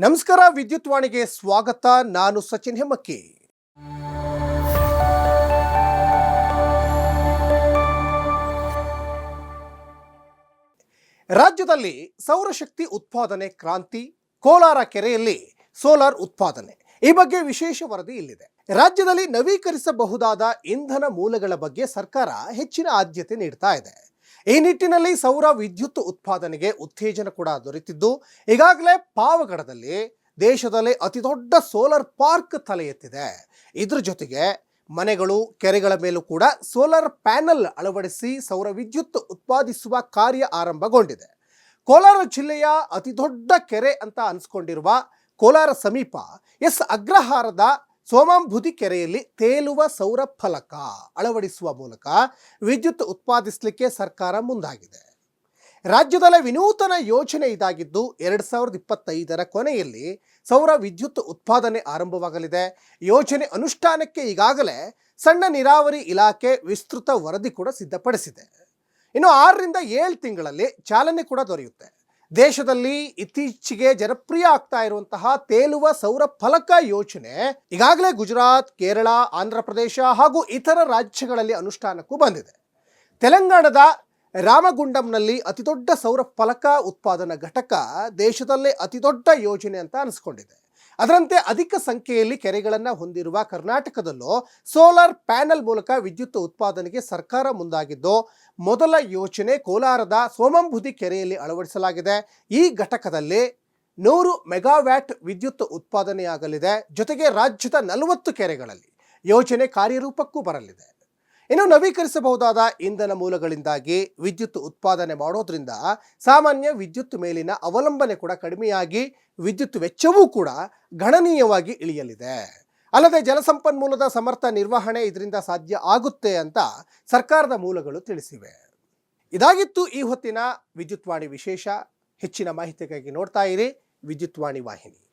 ನಮಸ್ಕಾರ, ವಿದ್ಯುತ್ ವಾಣಿಗೆ ಸ್ವಾಗತ. ನಾನು ಸಚಿನ್ ಹೆಮ್ಮಕ್ಕಿ. ರಾಜ್ಯದಲ್ಲಿ ಸೌರಶಕ್ತಿ ಉತ್ಪಾದನೆ ಕ್ರಾಂತಿ, ಕೋಲಾರ ಕೆರೆಯಲ್ಲಿ ಸೋಲಾರ್ ಉತ್ಪಾದನೆ. ಈ ಬಗ್ಗೆ ವಿಶೇಷ ವರದಿ ಇಲ್ಲಿದೆ. ರಾಜ್ಯದಲ್ಲಿ ನವೀಕರಿಸಬಹುದಾದ ಇಂಧನ ಮೂಲಗಳ ಬಗ್ಗೆ ಸರ್ಕಾರ ಹೆಚ್ಚಿನ ಆದ್ಯತೆ ನೀಡ್ತಾ ಇದೆ. ಈ ನಿಟ್ಟಿನಲ್ಲಿ ಸೌರ ವಿದ್ಯುತ್ ಉತ್ಪಾದನೆಗೆ ಉತ್ತೇಜನ ಕೂಡ ದೊರೆತಿದ್ದು, ಈಗಾಗಲೇ ಪಾವಗಡದಲ್ಲಿ ದೇಶದಲ್ಲಿ ಅತಿದೊಡ್ಡ ಸೋಲಾರ್ ಪಾರ್ಕ್ ತಲೆ ಎತ್ತಿದೆ. ಇದ್ರ ಜೊತೆಗೆ ಮನೆಗಳು, ಕೆರೆಗಳ ಮೇಲೂ ಕೂಡ ಸೋಲಾರ್ ಪ್ಯಾನೆಲ್ ಅಳವಡಿಸಿ ಸೌರ ವಿದ್ಯುತ್ ಉತ್ಪಾದಿಸುವ ಕಾರ್ಯ ಆರಂಭಗೊಂಡಿದೆ. ಕೋಲಾರ ಜಿಲ್ಲೆಯ ಅತಿದೊಡ್ಡ ಕೆರೆ ಅಂತ ಅನ್ಸ್ಕೊಂಡಿರುವ ಕೋಲಾರ ಸಮೀಪ ಎಸ್ ಅಗ್ರಹಾರದ ಸೋಮಾಂಬುದಿ ಕೆರೆಯಲ್ಲಿ ತೇಲುವ ಸೌರ ಫಲಕ ಅಳವಡಿಸುವ ಮೂಲಕ ವಿದ್ಯುತ್ ಉತ್ಪಾದಿಸಲಿಕ್ಕೆ ಸರ್ಕಾರ ಮುಂದಾಗಿದೆ. ರಾಜ್ಯದಲ್ಲಿ ವಿನೂತನ ಯೋಜನೆ ಇದಾಗಿದ್ದು ಎರಡ್ ಸಾವಿರದ ಇಪ್ಪತ್ತೈದರ ಕೊನೆಯಲ್ಲಿ ಸೌರ ವಿದ್ಯುತ್ ಉತ್ಪಾದನೆ ಆರಂಭವಾಗಲಿದೆ. ಯೋಜನೆ ಅನುಷ್ಠಾನಕ್ಕೆ ಈಗಾಗಲೇ ಸಣ್ಣ ನೀರಾವರಿ ಇಲಾಖೆ ವಿಸ್ತೃತ ವರದಿ ಕೂಡ ಸಿದ್ಧಪಡಿಸಿದೆ. ಇನ್ನು ಆರರಿಂದ ಏಳು ತಿಂಗಳಲ್ಲಿ ಚಾಲನೆ ಕೂಡ ದೊರೆಯುತ್ತೆ. ದೇಶದಲ್ಲಿ ಇತ್ತೀಚೆಗೆ ಜನಪ್ರಿಯ ಆಗ್ತಾ ಇರುವಂತಹ ತೇಲುವ ಸೌರ ಫಲಕ ಯೋಜನೆ ಈಗಾಗಲೇ ಗುಜರಾತ್, ಕೇರಳ, ಆಂಧ್ರ ಪ್ರದೇಶ ಹಾಗೂ ಇತರ ರಾಜ್ಯಗಳಲ್ಲಿ ಅನುಷ್ಠಾನಕ್ಕೂ ಬಂದಿದೆ. ತೆಲಂಗಾಣದ ರಾಮಗುಂಡಂನಲ್ಲಿ ಅತಿದೊಡ್ಡ ಸೌರ ಫಲಕ ಉತ್ಪಾದನಾ ಘಟಕ ದೇಶದಲ್ಲೇ ಅತಿದೊಡ್ಡ ಯೋಜನೆ ಅಂತ ಅನಿಸ್ಕೊಂಡಿದೆ. ಅದರಂತೆ ಅಧಿಕ ಸಂಖ್ಯೆಯಲ್ಲಿ ಕೆರೆಗಳನ್ನು ಹೊಂದಿರುವ ಕರ್ನಾಟಕದಲ್ಲೂ ಸೋಲಾರ್ ಪ್ಯಾನೆಲ್ ಮೂಲಕ ವಿದ್ಯುತ್ ಉತ್ಪಾದನೆಗೆ ಸರ್ಕಾರ ಮುಂದಾಗಿದ್ದು, ಮೊದಲ ಯೋಜನೆ ಕೋಲಾರದ ಸೋಮಂಬುದಿ ಕೆರೆಯಲ್ಲಿ ಅಳವಡಿಸಲಾಗಿದೆ. ಈ ಘಟಕದಲ್ಲಿ ನೂರು ಮೆಗಾವ್ಯಾಟ್ ವಿದ್ಯುತ್ ಉತ್ಪಾದನೆಯಾಗಲಿದೆ. ಜೊತೆಗೆ ರಾಜ್ಯದ ನಲವತ್ತು ಕೆರೆಗಳಲ್ಲಿ ಯೋಜನೆ ಕಾರ್ಯರೂಪಕ್ಕೂ ಬರಲಿದೆ. ಇನ್ನು ನವೀಕರಿಸಬಹುದಾದ ಇಂಧನ ಮೂಲಗಳಿಂದಾಗಿ ವಿದ್ಯುತ್ ಉತ್ಪಾದನೆ ಮಾಡೋದ್ರಿಂದ ಸಾಮಾನ್ಯ ವಿದ್ಯುತ್ ಮೇಲಿನ ಅವಲಂಬನೆ ಕೂಡ ಕಡಿಮೆಯಾಗಿ ವಿದ್ಯುತ್ ವೆಚ್ಚವೂ ಕೂಡ ಗಣನೀಯವಾಗಿ ಇಳಿಯಲಿದೆ. ಅಲ್ಲದೆ ಜಲಸಂಪನ್ಮೂಲದ ಸಮರ್ಥ ನಿರ್ವಹಣೆ ಇದರಿಂದ ಸಾಧ್ಯ ಆಗುತ್ತೆ ಅಂತ ಸರ್ಕಾರದ ಮೂಲಗಳು ತಿಳಿಸಿವೆ. ಇದಾಗಿತ್ತು ಈ ಹೊತ್ತಿನ ವಿದ್ಯುತ್ವಾಣಿ ವಿಶೇಷ. ಹೆಚ್ಚಿನ ಮಾಹಿತಿಗಾಗಿ ನೋಡ್ತಾ ಇರಿ ವಿದ್ಯುತ್ವಾಣಿ ವಾಹಿನಿ.